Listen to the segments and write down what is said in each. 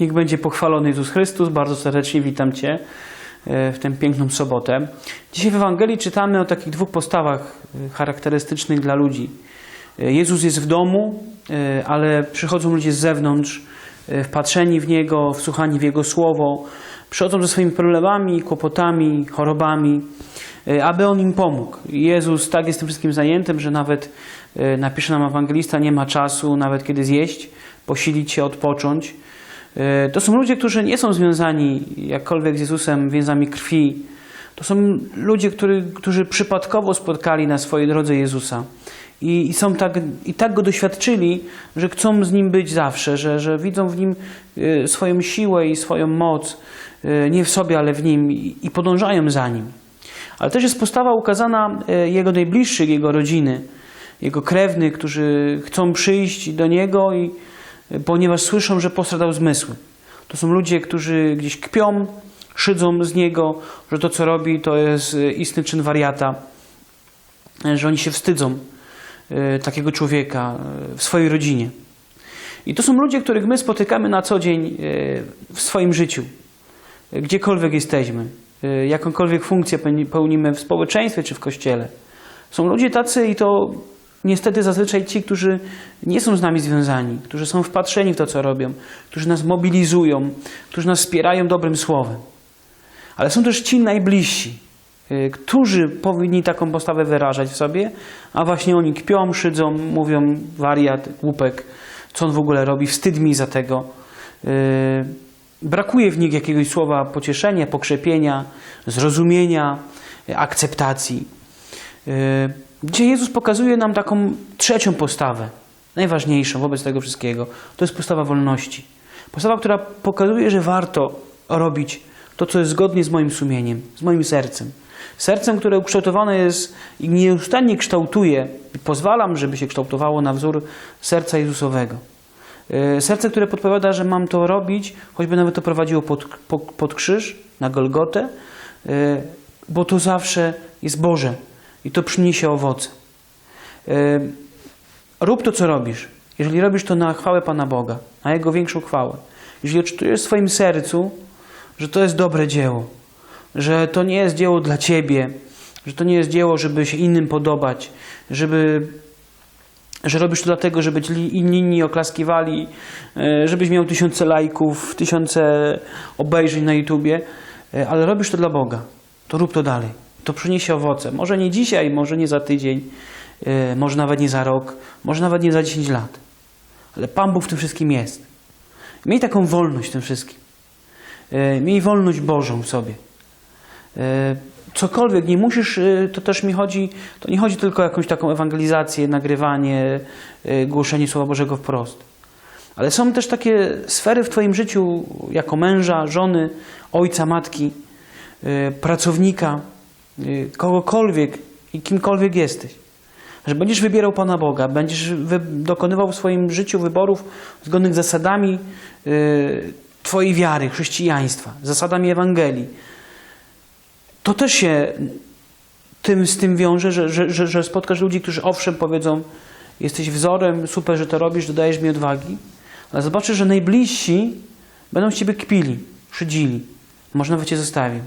Niech będzie pochwalony Jezus Chrystus. Bardzo serdecznie witam Cię e, w tę piękną sobotę. Dzisiaj w Ewangelii czytamy o takich dwóch postawach e, charakterystycznych dla ludzi. E, Jezus jest w domu, ale przychodzą ludzie z zewnątrz, wpatrzeni w Niego, wsłuchani w Jego Słowo. Przychodzą ze swoimi problemami, kłopotami, chorobami, aby On im pomógł. Jezus tak jest tym wszystkim zajętym, że nawet napisze nam ewangelista, nie ma czasu nawet kiedy zjeść, posilić się, odpocząć. E, To są ludzie, którzy nie są związani jakkolwiek z Jezusem więzami krwi. To są ludzie, który, którzy przypadkowo spotkali na swojej drodze Jezusa. I, i, są tak, I tak go doświadczyli, że chcą z nim być zawsze, że, że widzą w nim e, swoją siłę i swoją moc, e, nie w sobie, ale w nim i, i podążają za nim. Ale też jest postawa ukazana jego najbliższych, jego rodziny, jego krewnych, którzy chcą przyjść do niego i ponieważ słyszą, że postradał zmysły. To są ludzie, którzy gdzieś kpią, szydzą z niego, że to, co robi, to jest e, istny czyn wariata, e, że oni się wstydzą e, takiego człowieka w swojej rodzinie. I to są ludzie, których my spotykamy na co dzień w swoim życiu, gdziekolwiek jesteśmy, jakąkolwiek funkcję pełni- pełnimy w społeczeństwie czy w kościele. Są ludzie tacy i to niestety zazwyczaj ci, którzy nie są z nami związani, którzy są wpatrzeni w to, co robią, którzy nas mobilizują, którzy nas wspierają dobrym słowem. Ale są też ci najbliżsi, y, którzy powinni taką postawę wyrażać w sobie, a właśnie oni kpią, szydzą, mówią wariat, głupek, co on w ogóle robi, wstyd mi za tego. Y, Brakuje w nich jakiegoś słowa pocieszenia, pokrzepienia, zrozumienia, y, akceptacji. Gdzie Jezus pokazuje nam taką trzecią postawę, najważniejszą wobec tego wszystkiego. To jest postawa wolności. Postawa, która pokazuje, że warto robić to, co jest zgodnie z moim sumieniem, z moim sercem. Sercem, które ukształtowane jest i nieustannie kształtuje pozwalam, żeby się kształtowało na wzór serca Jezusowego. Y, Serce, które podpowiada, że mam to robić, choćby nawet to prowadziło pod, pod, pod krzyż, na Golgotę, y, bo to zawsze jest Boże i to przyniesie owoce. Y, Rób to, co robisz. Jeżeli robisz to na chwałę Pana Boga, na Jego większą chwałę. Jeżeli odczytujesz w swoim sercu, że to jest dobre dzieło, że to nie jest dzieło dla Ciebie, że to nie jest dzieło, żeby się innym podobać, żeby że robisz to dlatego, żeby ci inni, inni oklaskiwali, e, żebyś miał tysiące lajków, tysiące obejrzeń na YouTubie, e, ale robisz to dla Boga, to rób to dalej. To przyniesie owoce. Może nie dzisiaj, może nie za tydzień, e, może nawet nie za rok, może nawet nie za 10 lat. Ale Pan Bóg w tym wszystkim jest. Miej taką wolność w tym wszystkim. E, Miej wolność Bożą w sobie. E, Cokolwiek, nie musisz, to też mi chodzi, to nie chodzi tylko o jakąś taką ewangelizację, nagrywanie, głoszenie Słowa Bożego wprost. Ale są też takie sfery w Twoim życiu, jako męża, żony, ojca, matki, pracownika, kogokolwiek i kimkolwiek jesteś. Że będziesz wybierał Pana Boga, będziesz dokonywał w swoim życiu wyborów zgodnych z zasadami e, Twojej wiary, chrześcijaństwa, zasadami Ewangelii. To też się tym, z tym wiąże, że, że, że, że spotkasz ludzi, którzy owszem powiedzą, jesteś wzorem, super, że to robisz, dodajesz mi odwagi, ale zobaczysz, że najbliżsi będą z Ciebie kpili, szydzili, może nawet Cię zostawił.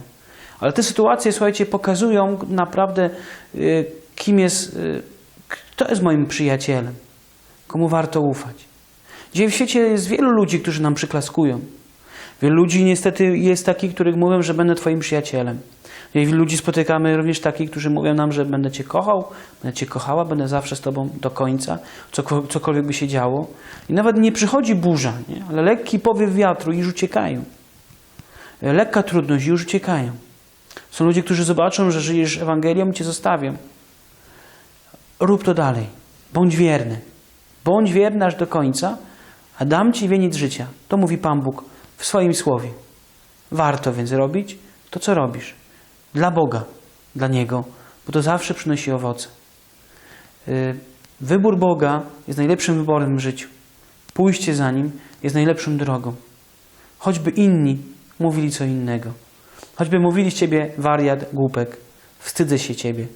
Ale te sytuacje, słuchajcie, pokazują naprawdę, y, kim jest, y, kto jest moim przyjacielem, komu warto ufać. Dzisiaj w świecie jest wielu ludzi, którzy nam przyklaskują. Wielu ludzi niestety jest takich, których mówią, że będę Twoim przyjacielem. Wielu ludzi spotykamy również takich, którzy mówią nam, że będę Cię kochał, będę Cię kochała, będę zawsze z Tobą do końca, coko- cokolwiek by się działo. I nawet nie przychodzi burza, nie? ale lekki powiew wiatru i już uciekają. Lekka trudność i już uciekają. Są ludzie, którzy zobaczą, że żyjesz Ewangelią i Cię zostawią. Rób to dalej. Bądź wierny. Bądź wierny aż do końca, a dam Ci wieniec życia. To mówi Pan Bóg w swoim słowie. Warto więc robić to, co robisz. Dla Boga, dla Niego, bo to zawsze przynosi owoce. Y, Wybór Boga jest najlepszym wyborem w życiu. Pójście za Nim jest najlepszą drogą. Choćby inni mówili co innego. Choćby mówili z Ciebie wariat, głupek, wstydzę się Ciebie.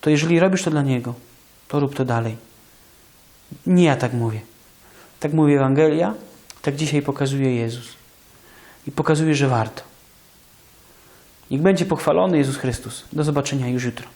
To jeżeli robisz to dla Niego, to rób to dalej. Nie ja tak mówię. Tak mówi Ewangelia, Tak dzisiaj pokazuje Jezus. I pokazuje, że warto. Niech będzie pochwalony Jezus Chrystus. Do zobaczenia już jutro.